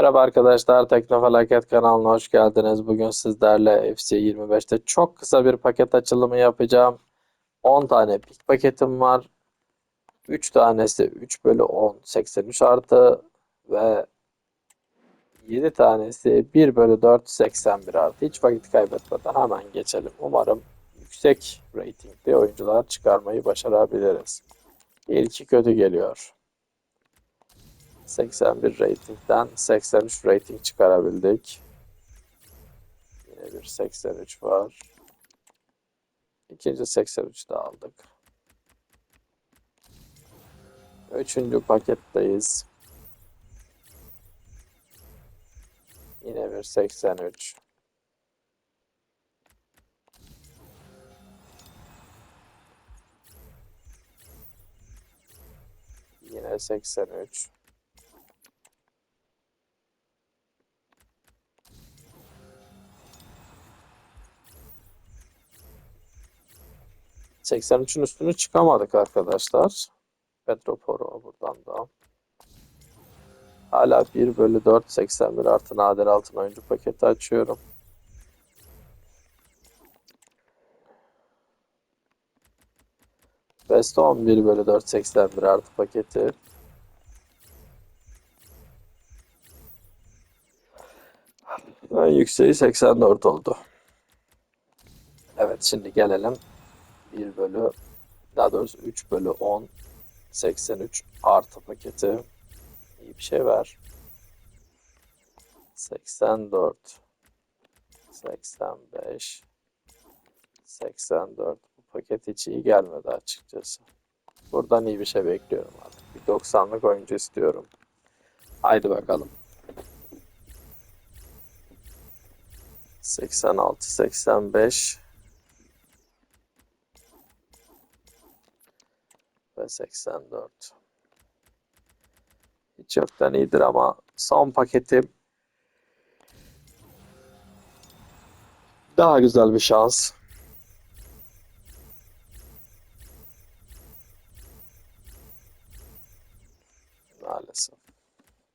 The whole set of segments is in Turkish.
Merhaba arkadaşlar, Teknofelaket kanalına hoş geldiniz. Bugün sizlerle FC 25'te çok kısa bir paket açılımı yapacağım. 10 tane pik paketim var. 3 tanesi 3 bölü 10, 83 artı ve 7 tanesi 1 bölü 4, 81 artı. Hiç vakit kaybetmeden hemen geçelim. Umarım yüksek ratingli oyuncular çıkarmayı başarabiliriz. İlki kötü geliyor. 81 ratingden 83 rating çıkarabildik. Yine bir 83 var. İkinci 83 de aldık. Üçüncü paketteyiz. Yine bir 83. Yine 83. ...83'ün üstünü çıkamadık arkadaşlar. Petroporo buradan da. Hala 1 bölü 4 81 artı nadir altın oyuncu paketi açıyorum. Best 11 bölü 4 81 artı paketi. En yükseği 84 oldu. Evet şimdi gelelim 1 bölü daha doğrusu 3 bölü 10 83 artı paketi iyi bir şey ver. 84 85 84 bu paket hiç iyi gelmedi açıkçası. Buradan iyi bir şey bekliyorum artık. Bir 90'lık oyuncu istiyorum. Haydi bakalım. 86 85 ve 84. Hiç yoktan iyidir ama son paketim daha güzel bir şans. Maalesef.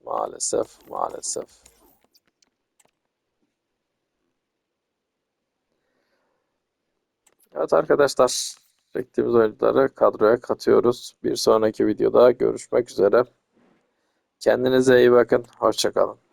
Maalesef, maalesef. Evet arkadaşlar, çektiğimiz oyuncuları kadroya katıyoruz. Bir sonraki videoda görüşmek üzere. Kendinize iyi bakın. Hoşçakalın.